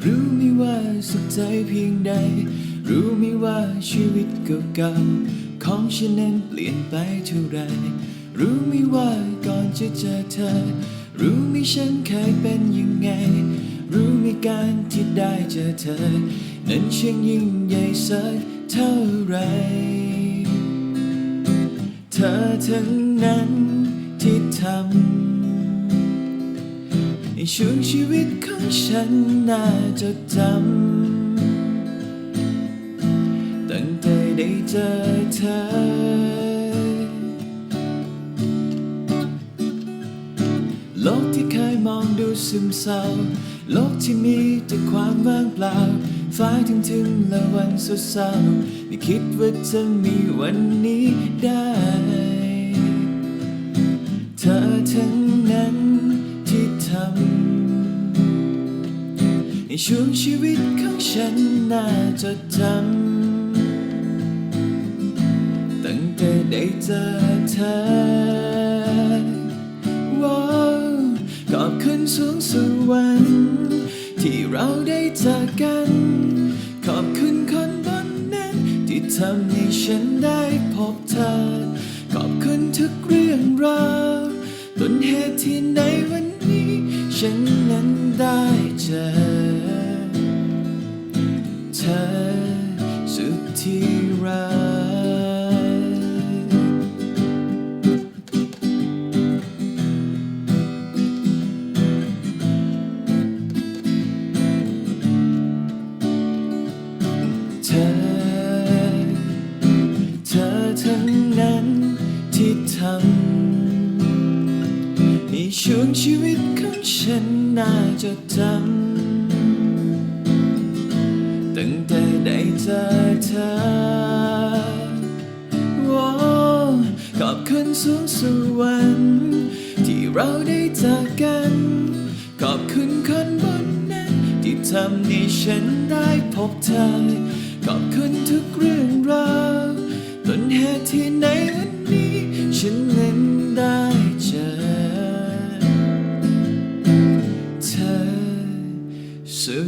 รู้ไม่ว่าสุขใจเพียงใด รู้ไหมว่าชีวิตเก่าๆของฉันนั้นเปลี่ยนไปเท่าไร รู้ไหมว่าก่อนจะเจอเธอ รู้ไหมฉันเคยเป็นยังไง รู้ไหมการที่ได้เจอเธอ นั้นช่างยิ่งใหญ่สักเท่าไร เธอทั้งนั้นที่ทำ ช่วงชีวิตของฉันน่าจะจำตั้งแต่ได้เจอเธอ โลกที่เคยมองดูซึมเศร้า โลกที่มีแต่ความว่างเปล่า ฟ้าถึงถึงๆและวันสดเศร้าไม่คิดว่าจะมีวันนี้ได้ เธอทั้ง ช่วงชีวิตของฉันน่าจดจำตั้งแต่ได้เจอเธอว้าวขอบคุณสูงสวรรค์ที่เราได้เจอกัน ขอบคุณคนบนนั้นที่ทำให้ฉันได้พบเธอ ขอบคุณทุกเรื่องราวต้นเหตุที่ในวัน ฉันนั้นได้เจอเธอสุดที่รัก ช่วงชีวิตของฉันน่าจดจำตั้งแต่ได้เจอเธอว้าวขอบคุณสูงสวรรค์ที่เราได้เจอกัน ขอบคุณคนบนนั้น ที่ทำให้ฉันได้พบเธอ ขอบคุณทุกเรื่องราวต้นเหตุที่ในวันนี้ ฉันนั้นได้ 是。